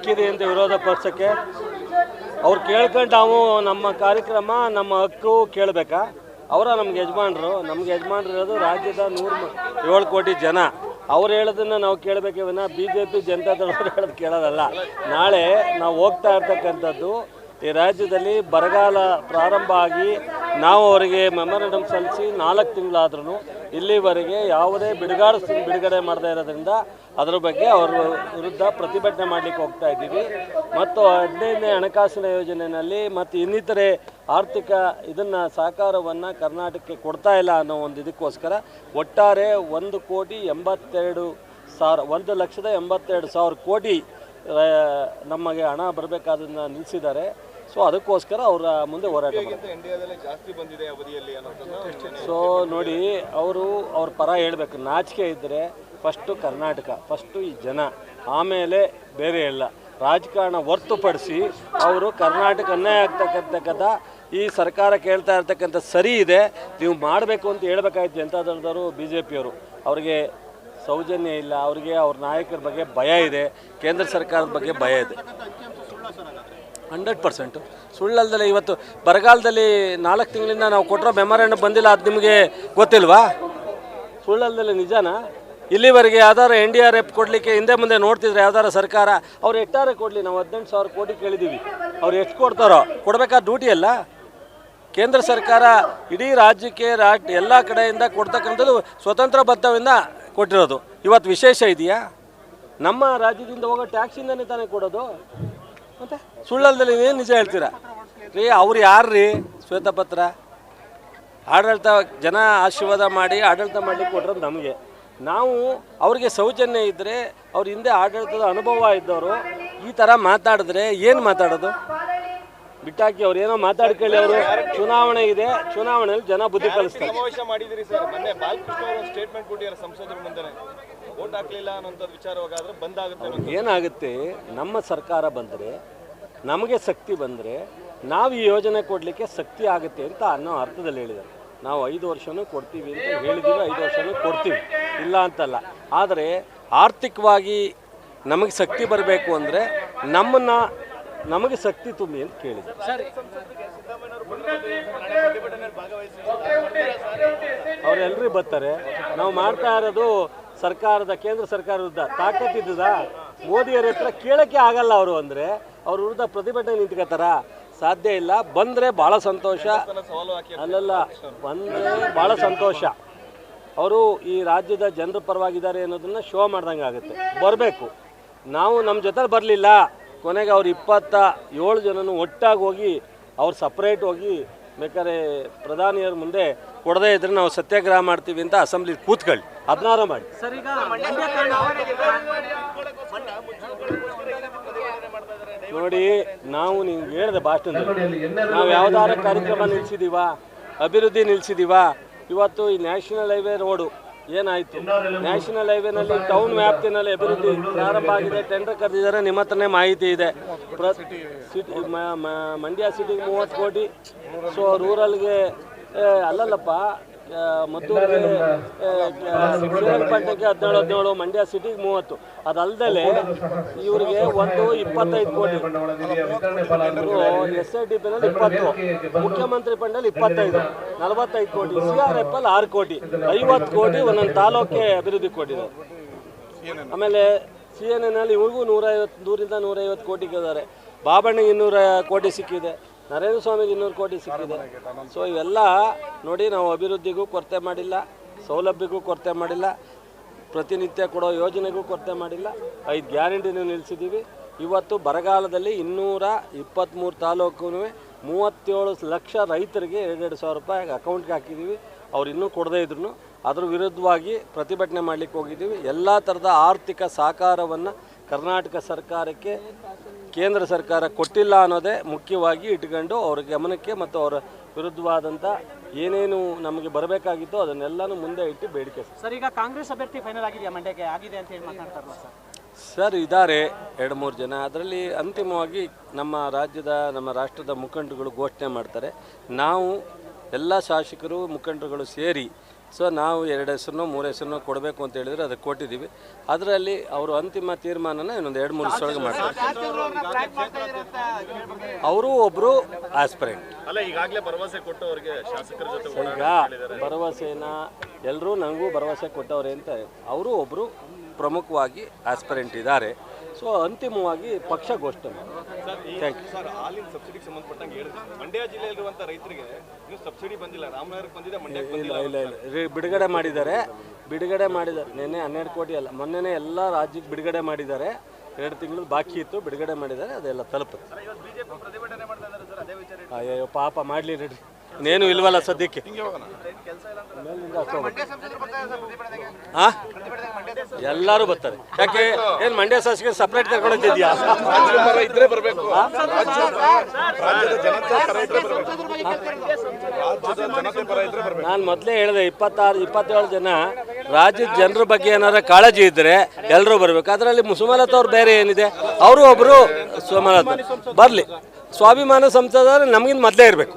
ಹಕ್ಕಿದೆ ಅಂತ ವಿರೋಧ ಪಕ್ಷಕ್ಕೆ. ಅವ್ರು ಕೇಳ್ಕೊಂಡು ನಾವು ನಮ್ಮ ಕಾರ್ಯಕ್ರಮ, ನಮ್ಮ ಹಕ್ಕು ಕೇಳಬೇಕಾ? ಅವರ ನಮ್ಗೆ ಯಜಮಾನ್ರು. ನಮ್ಗೆ ಯಜಮಾನ್ರು ಇರೋದು ರಾಜ್ಯದ ನೂರು ಏಳು ಕೋಟಿ ಜನ. ಅವ್ರು ಹೇಳೋದನ್ನ ನಾವು ಕೇಳಬೇಕೇ ಬಿ ಜೆ ಪಿ ಜನತಾದಳವ್ರು ಹೇಳೋದು ಕೇಳೋದಲ್ಲ. ನಾಳೆ ನಾವು ಹೋಗ್ತಾ ಇರ್ತಕ್ಕಂಥದ್ದು ಈ ರಾಜ್ಯದಲ್ಲಿ ಬರಗಾಲ ಪ್ರಾರಂಭ ಆಗಿ ನಾವು ಅವರಿಗೆ ಮೆಮೊರಂಡಮ್ ಸಲ್ಲಿಸಿ ನಾಲ್ಕು ತಿಂಗಳಾದ್ರೂ ಇಲ್ಲಿವರೆಗೆ ಯಾವುದೇ ಬಿಡುಗಾರ ಬಿಡುಗಡೆ ಮಾಡದೇ ಇರೋದ್ರಿಂದ ಅದರ ಬಗ್ಗೆ ಅವರ ವಿರುದ್ಧ ಪ್ರತಿಭಟನೆ ಮಾಡಲಿಕ್ಕೆ ಹೋಗ್ತಾ ಇದ್ದೀವಿ. ಮತ್ತು ಹದಿನೈದನೇ ಹಣಕಾಸಿನ ಯೋಜನೆಯಲ್ಲಿ ಮತ್ತು ಇನ್ನಿತರೆ ಆರ್ಥಿಕ ಇದನ್ನು ಸಹಕಾರವನ್ನು ಕರ್ನಾಟಕಕ್ಕೆ ಕೊಡ್ತಾ ಇಲ್ಲ ಅನ್ನೋ ಒಂದು ಇದಕ್ಕೋಸ್ಕರ ಒಟ್ಟಾರೆ ಒಂದು ಕೋಟಿ ಎಂಬತ್ತೆರಡು ಸಾವಿರ, ಒಂದು ಲಕ್ಷದ ಎಂಬತ್ತೆರಡು ಸಾವಿರ ಕೋಟಿ ನಮಗೆ ಹಣ ಬರಬೇಕಾದನ್ನು ನಿಲ್ಲಿಸಿದ್ದಾರೆ ಸೊ ಅದಕ್ಕೋಸ್ಕರ ಅವರ ಮುಂದೆ ಹೋರಾಟ ಮಾಡ್ತಾರೆ. ಸೊ ನೋಡಿ ಅವರು ಅವ್ರ ಪರ ಹೇಳಬೇಕು. ನಾಚಿಕೆ ಇದ್ದರೆ ಫಸ್ಟು ಕರ್ನಾಟಕ ಫಸ್ಟು ಈ ಜನ. ಆಮೇಲೆ ಬೇರೆ ಎಲ್ಲ. ರಾಜಕಾರಣ ಹೊರ್ತುಪಡಿಸಿ ಅವರು ಕರ್ನಾಟಕ ಅನ್ಯಾಯ ಆಗ್ತಕ್ಕಂತಕ್ಕಂಥ ಈ ಸರ್ಕಾರ ಕೇಳ್ತಾ ಇರ್ತಕ್ಕಂಥ ಸರಿ ಇದೆ. ನೀವು ಮಾಡಬೇಕು ಅಂತ ಹೇಳ್ಬೇಕಾಯ್ತು ಜನತಾದಳದವರು ಬಿ ಜೆ ಪಿಯವರು ಅವ್ರಿಗೆ ಸೌಜನ್ಯ ಇಲ್ಲ. ಅವರಿಗೆ ಅವ್ರ ನಾಯಕರ ಬಗ್ಗೆ ಭಯ ಇದೆ. ಕೇಂದ್ರ ಸರ್ಕಾರದ ಬಗ್ಗೆ ಭಯ ಇದೆ. Hundred percent. ಸುಳ್ಳಲ್ದಲೆ ಇವತ್ತು ಬರಗಾಲದಲ್ಲಿ ನಾಲ್ಕು ತಿಂಗಳಿಂದ ನಾವು ಕೊಟ್ಟರೋ ಮೆಮೊರಂಡಮ್ ಬಂದಿಲ್ಲ, ಅದು ನಿಮಗೆ ಗೊತ್ತಿಲ್ವಾ? ಸುಳ್ಳಲ್ದಲೆ ನಿಜಾನ? ಇಲ್ಲಿವರೆಗೆ ಯಾವ್ದಾರು ಎನ್ ಡಿ ಆರ್ ಎಫ್ ಕೊಡಲಿಕ್ಕೆ ಹಿಂದೆ ಮುಂದೆ ನೋಡ್ತಿದ್ರೆ ಯಾವ್ದಾರ ಸರ್ಕಾರ, ಅವ್ರು ಎಟ್ಟಾರೆ ಕೊಡಲಿ, ನಾವು ಹದಿನೆಂಟು ಸಾವಿರ ಕೋಟಿ ಕೇಳಿದ್ದೀವಿ ಅವ್ರು ಎಷ್ಟು ಕೊಡ್ತಾರೋ? ಕೊಡಬೇಕಾದ ಡ್ಯೂಟಿ ಅಲ್ಲ ಕೇಂದ್ರ ಸರ್ಕಾರ ಇಡೀ ರಾಜ್ಯಕ್ಕೆ ರಾ ಎಲ್ಲ ಕಡೆಯಿಂದ ಕೊಡ್ತಕ್ಕಂಥದ್ದು ಸ್ವತಂತ್ರ ಬದ್ಧವಿಂದ ಕೊಟ್ಟಿರೋದು. ಇವತ್ತು ವಿಶೇಷ ಇದೆಯಾ? ನಮ್ಮ ರಾಜ್ಯದಿಂದ ಹೋಗೋ ಟ್ಯಾಕ್ಸಿಂದನೇ ತಾನೇ ಕೊಡೋದು? ಮತ್ತೆ? ಸುಳ್ಳಲ್ದಲ್ಲಿ ಏನು ನಿಜ ಹೇಳ್ತೀರಾ? ರೀ, ಅವ್ರು ಯಾರು ರೀ ಶ್ವೇತಪತ್ರ? ಆಡಳಿತ ಜನ ಆಶೀರ್ವಾದ ಮಾಡಿ ಆಡಳಿತ ಮಾಡ್ಲಿಕ್ಕೆ ಕೊಟ್ಟಿರೋದು ನಮಗೆ. ನಾವು ಅವರಿಗೆ ಸೌಜನ್ಯ ಇದ್ದರೆ ಅವ್ರ ಹಿಂದೆ ಆಡಳಿತದ ಅನುಭವ ಇದ್ದವರು ಈ ಥರ ಮಾತಾಡಿದ್ರೆ ಏನು ಮಾತಾಡೋದು? ಬಿಟ್ಟಾಕಿ ಅವ್ರು ಏನೋ ಮಾತಾಡ್ಕೊಳ್ಳಿ ಅವರು. ಚುನಾವಣೆ ಇದೆ. ಚುನಾವಣೆಯಲ್ಲಿ ಜನ ಬುದ್ಧಿ ಕಲಿಸ್ತಾರೆ. ಸಮಾವೇಶ ಮಾಡಿದಿರಿ ಸರ್? ಮೊನ್ನೆ ಬಾಲಕೃಷ್ಣ ಅವರು ಸ್ಟೇಟ್ಮೆಂಟ್ ಕೊಟ್ಟಿದ್ದಾರೆ ಸಂಸದರ ಮುಂದೆ. ವೋಟ್ ಹಾಕ್ಲಿಲ್ಲ ಅನ್ನೋಂಥ ವಿಚಾರವಾಗಾದ್ರೆ ಬಂದಾಗುತ್ತೆ ಏನಾಗುತ್ತೆ? ನಮ್ಮ ಸರ್ಕಾರ ಬಂದರೆ ನಮಗೆ ಶಕ್ತಿ ಬಂದರೆ ನಾವು ಈ ಯೋಜನೆ ಕೊಡಲಿಕ್ಕೆ ಶಕ್ತಿ ಆಗುತ್ತೆ ಅಂತ ಅನ್ನೋ ಅರ್ಥದಲ್ಲಿ ಹೇಳಿದರು ನಾವು ಐದು ವರ್ಷನೂ ಕೊಡ್ತೀವಿ ಅಂತ ಹೇಳಿದ್ದೀವಿ ಐದು ವರ್ಷನೂ ಕೊಡ್ತೀವಿ. ಇಲ್ಲ ಅಂತಲ್ಲ. ಆದರೆ ಆರ್ಥಿಕವಾಗಿ ನಮಗೆ ಶಕ್ತಿ ಬರಬೇಕು ಅಂದರೆ ನಮ್ಮನ್ನು ನಮಗೆ ಶಕ್ತಿ ತುಂಬಿ ಅಂತ ಕೇಳಿದೆ ಅವರೆಲ್ಲರೂ ಬರ್ತಾರೆ. ನಾವು ಮಾಡ್ತಾ ಇರೋದು ಸರ್ಕಾರದ ಕೇಂದ್ರ ಸರ್ಕಾರ ವಿರುದ್ಧ. ತಾಕತ್ತಿದ್ದದ ಮೋದಿಯವರ ಹತ್ರ ಕೇಳಕ್ಕೆ ಆಗಲ್ಲ ಅವರು ಅಂದರೆ ಅವ್ರ ವಿರುದ್ಧ ಪ್ರತಿಭಟನೆ ನಿಂತ್ಕೋತಾರ. ಸಾಧ್ಯ ಇಲ್ಲ. ಬಂದರೆ ಭಾಳ ಸಂತೋಷ. ಅಲ್ಲಲ್ಲ ಬಂದರೆ ಭಾಳ ಸಂತೋಷ. ಅವರು ಈ ರಾಜ್ಯದ ಜನರ ಪರವಾಗಿದ್ದಾರೆ ಅನ್ನೋದನ್ನ ಶೋ ಮಾಡ್ದಂಗೆ ಆಗುತ್ತೆ ಬರಬೇಕು. ನಾವು ನಮ್ಮ ಜೊತೆ ಬರಲಿಲ್ಲ. ಕೊನೆಗೆ ಅವ್ರು ಇಪ್ಪತ್ತ ಏಳು ಜನನು ಒಟ್ಟಾಗಿ ಹೋಗಿ ಅವ್ರು ಸಪ್ರೇಟ್ ಹೋಗಿ ಬೇಕಾದ್ರೆ ಪ್ರಧಾನಿಯರ ಮುಂದೆ ಕೊಡದೇ ಇದ್ರೆ ನಾವು ಸತ್ಯಾಗ್ರಹ ಮಾಡ್ತೀವಿ ಅಂತ ಅಸೆಂಬ್ಲಿ ಕೂತ್ಕೊಳ್ಳಿ. ಹದಿನಾರು ಮಾಡಿ. ನೋಡಿ ನಾವು ನೀವು ಹೇಳಿದೆ ಭಾಷಣ ನಾವು ಯಾವ್ದಾದ್ರು ಕಾರ್ಯಕ್ರಮ ನಿಲ್ಸಿದೀವಾ ಅಭಿವೃದ್ಧಿ ನಿಲ್ಸಿದೀವಾ ಇವತ್ತು ಈ ನ್ಯಾಷನಲ್ ಹೈವೇ ರೋಡು ಏನಾಯ್ತು? ನ್ಯಾಷನಲ್ ಹೈವೇನಲ್ಲಿ ಟೌನ್ ವ್ಯಾಪ್ತಿನಲ್ಲಿ ಅಭಿವೃದ್ಧಿ ಪ್ರಾರಂಭ ಆಗಿದೆ. ಟೆಂಡರ್ ಕರೆದಿದ್ದಾರೆ. ನಿಮ್ಮ ಹತ್ರನೇ ಮಾಹಿತಿ ಇದೆ. ಪ್ರ ಸಿಟಿ ಮಂಡ್ಯ ಸಿಟಿಗೆ ಮೂವತ್ತು ಕೋಟಿ. ಸೊ ರೂರಲ್ಗೆ ಅಲ್ಲಲ್ಲಪ್ಪ. ಮದ್ದೂರಿಗೆ ಶ್ರೀರಂಗಪಟ್ಟಣಕ್ಕೆ ಹದಿನೇಳು ಹದಿನೇಳು ಮಂಡ್ಯ ಸಿಟಿಗೆ ಮೂವತ್ತು. ಅದಲ್ದಲೆ ಇವರಿಗೆ ಒಂದು ಇಪ್ಪತ್ತೈದು ಕೋಟಿ. ಎಸ್ ಐ ಡಿ ಪಿನಲ್ಲಿ ಇಪ್ಪತ್ತು. ಮುಖ್ಯಮಂತ್ರಿ ಪಂಡಲ್ಲಿ ಇಪ್ಪತ್ತೈದು. ನಲವತ್ತೈದು ಕೋಟಿ. ಸಿ ಆರ್ ಎಫ್ ಅಲ್ಲಿ ಆರು ಕೋಟಿ. ಐವತ್ತು ಕೋಟಿ ಒಂದೊಂದು ತಾಲೂಕೆ ಅಭಿವೃದ್ಧಿ ಕೊಟ್ಟಿದೆ. ಆಮೇಲೆ ಸಿ ಎನ್ ಎನ್ನಲ್ಲಿ ಇವ್ರಿಗೂ ನೂರೈವತ್ತು ನೂರಿಂದ ನೂರೈವತ್ತು ಕೋಟಿ ಇದ್ದಾರೆ ಬಾಬಣ್ಣಗೆ ಇನ್ನೂರ ಕೋಟಿ ಸಿಕ್ಕಿದೆ. ನರೇಂದ್ರ ಸ್ವಾಮಿಗೆ ಇನ್ನೂರು ಕೋಟಿ ಸಿಕ್ಕಿದೆ. ಸೊ ಇವೆಲ್ಲ ನೋಡಿ ನಾವು ಅಭಿವೃದ್ಧಿಗೂ ಕೊರತೆ ಮಾಡಿಲ್ಲ, ಸೌಲಭ್ಯಕ್ಕೂ ಕೊರತೆ ಮಾಡಿಲ್ಲ, ಪ್ರತಿನಿತ್ಯ ಕೊಡೋ ಯೋಜನೆಗೂ ಕೊರತೆ ಮಾಡಿಲ್ಲ. ಐದು ಗ್ಯಾರಂಟಿನೂ ನಿಲ್ಲಿಸಿದ್ದೀವಿ. ಇವತ್ತು ಬರಗಾಲದಲ್ಲಿ ಇನ್ನೂರ ಇಪ್ಪತ್ತ್ಮೂರು ತಾಲೂಕು ಮೂವತ್ತೇಳು ಲಕ್ಷ ರೈತರಿಗೆ ಎರಡೆರಡು ಸಾವಿರ ರೂಪಾಯಿ ಅಕೌಂಟ್ಗೆ ಹಾಕಿದ್ದೀವಿ. ಅವ್ರು ಇನ್ನೂ ಕೊಡದೇ ಇದ್ರು ಅದ್ರ ವಿರುದ್ಧವಾಗಿ ಪ್ರತಿಭಟನೆ ಮಾಡಲಿಕ್ಕೆ ಹೋಗಿದ್ದೀವಿ. ಎಲ್ಲ ಥರದ ಆರ್ಥಿಕ ಸಹಕಾರವನ್ನು ಕರ್ನಾಟಕ ಸರ್ಕಾರಕ್ಕೆ ಕೇಂದ್ರ ಸರ್ಕಾರ ಕೊಟ್ಟಿಲ್ಲ ಅನ್ನೋದೇ ಮುಖ್ಯವಾಗಿ ಇಟ್ಕೊಂಡು ಅವ್ರ ಗಮನಕ್ಕೆ ಮತ್ತು ಅವರ ವಿರುದ್ಧವಾದಂಥ ಏನೇನು ನಮಗೆ ಬರಬೇಕಾಗಿತ್ತು ಅದನ್ನೆಲ್ಲನೂ ಮುಂದೆ ಇಟ್ಟು ಬೇಡಿಕೆ ಸರ್. ಈಗ ಕಾಂಗ್ರೆಸ್ ಅಭ್ಯರ್ಥಿ ಫೈನಲ್ ಆಗಿದೆಯಾ ಮಂಡ್ಯಕ್ಕೆ? ಆಗಿದೆ ಅಂತ ಹೇಳಿ ಮಾತಾಡ್ತಾರಲ್ಲ ಸರ್? ಸರ್ ಇದ್ದಾರೆ ಎರಡು ಮೂರು ಜನ. ಅದರಲ್ಲಿ ಅಂತಿಮವಾಗಿ ನಮ್ಮ ರಾಜ್ಯದ ನಮ್ಮ ರಾಷ್ಟ್ರದ ಮುಖಂಡರುಗಳು ಘೋಷಣೆ ಮಾಡ್ತಾರೆ. ನಾವು ಎಲ್ಲ ಶಾಸಕರು ಮುಖಂಡರುಗಳು ಸೇರಿ ಸೊ ನಾವು ಎರಡು ಹೆಸರು ಮೂರು ಹೆಸರು ಕೊಡಬೇಕು ಅಂತ ಹೇಳಿದ್ರೆ ಅದಕ್ಕೆ ಕೊಟ್ಟಿದ್ದೀವಿ ಅದರಲ್ಲಿ ಅವರು ಅಂತಿಮ ತೀರ್ಮಾನನ ಇನ್ನೊಂದು ಎರಡು ಮೂರು ವರ್ಷದೊಳಗೆ ಮಾಡ್ತಾರೆ ಅವರು ಒಬ್ಬರು ಆಸ್ಪರೆಂಟ್ ಅಲ್ಲ ಈಗಾಗಲೇ ಭರವಸೆ ಕೊಟ್ಟವ್ರಿಗೆ ಅವರಿಗೆ ಶಾಸಕರ ಜೊತೆ ಈಗ ಭರವಸೆನ ಎಲ್ಲರೂ ನನಗೂ ಭರವಸೆ ಕೊಟ್ಟವ್ರೆ ಅಂತ ಅವರು ಒಬ್ಬರು ಪ್ರಮುಖವಾಗಿ ಆಸ್ಪರೆಂಟ್ ಇದ್ದಾರೆ. ಸೊ ಅಂತಿಮವಾಗಿ ಪಕ್ಷ ಘೋಷಣೆ ಥ್ಯಾಂಕ್ ಯು ಸರ್ ಹಾಲಿನ ಸಬ್ಸಿಡಿಗೆ ಸಂಬಂಧಪಟ್ಟಂಗೆ ಹೇಳಿದ್ರು. ಮಂಡ್ಯ ಜಿಲ್ಲೆಯಲ್ಲಿರುವಂಥ ರೈತರಿಗೆ ಇನ್ನೂ ಸಬ್ಸಿಡಿ ಬಂದಿಲ್ಲ. ರಾಮನಗರಕ್ಕೆ ಬಂದಿದೆ ಮಂಡ್ಯಕ್ಕೆ ಇಲ್ಲ ಇಲ್ಲ ಇಲ್ಲ. ರೀ ಬಿಡುಗಡೆ ಮಾಡಿದ್ದಾರೆ. ಬಿಡುಗಡೆ ಮಾಡಿದ್ದಾರೆ. ನಿನ್ನೆ ಹನ್ನೆರಡು ಕೋಟಿ ಅಲ್ಲ ಮೊನ್ನೆನೇ ಎಲ್ಲ ರಾಜ್ಯಕ್ಕೆ ಬಿಡುಗಡೆ ಮಾಡಿದ್ದಾರೆ. ಎರಡು ತಿಂಗಳು ಬಾಕಿ ಇತ್ತು ಬಿಡುಗಡೆ ಮಾಡಿದ್ದಾರೆ ಅದೆಲ್ಲ ತಲುಪುತ್ತೆ. ಅಯ್ಯೋ ಪಾಪ ಮಾಡಲಿ ರೆಡಿ ಇನ್ನೇನು ಇಲ್ವಲ್ಲ ಸದ್ಯಕ್ಕೆ. ಆ? ಎಲ್ಲರೂ ಬರ್ತಾರೆ. ಯಾಕೆ? ಏನು ಮಂಡ್ಯ ಶಾಸಕ ಸಪ್ರೇಟ್ ಪರ ಇದ್ರೆ ಬರಬೇಕು ನಾನು ಮೊದಲೇ ಹೇಳಿದೆ, ಇಪ್ಪತ್ತಾರು, ಇಪ್ಪತ್ತೇಳು ಜನ ರಾಜ್ಯದ ಜನರ ಬಗ್ಗೆ ಏನಾರ ಕಾಳಜಿ ಇದ್ರೆ ಎಲ್ಲರೂ ಬರಬೇಕು. ಅದರಲ್ಲಿ ಸುಮಲತಾ ಅವ್ರು ಬೇರೆ ಏನಿದೆ? ಅವರು ಒಬ್ಬರು ಸುಮಲತಾ. ಬರಲಿ. ಸ್ವಾಭಿಮಾನ ಸಂಸದ ನಮಗಿಂತ ಮೊದಲೇ ಇರಬೇಕು.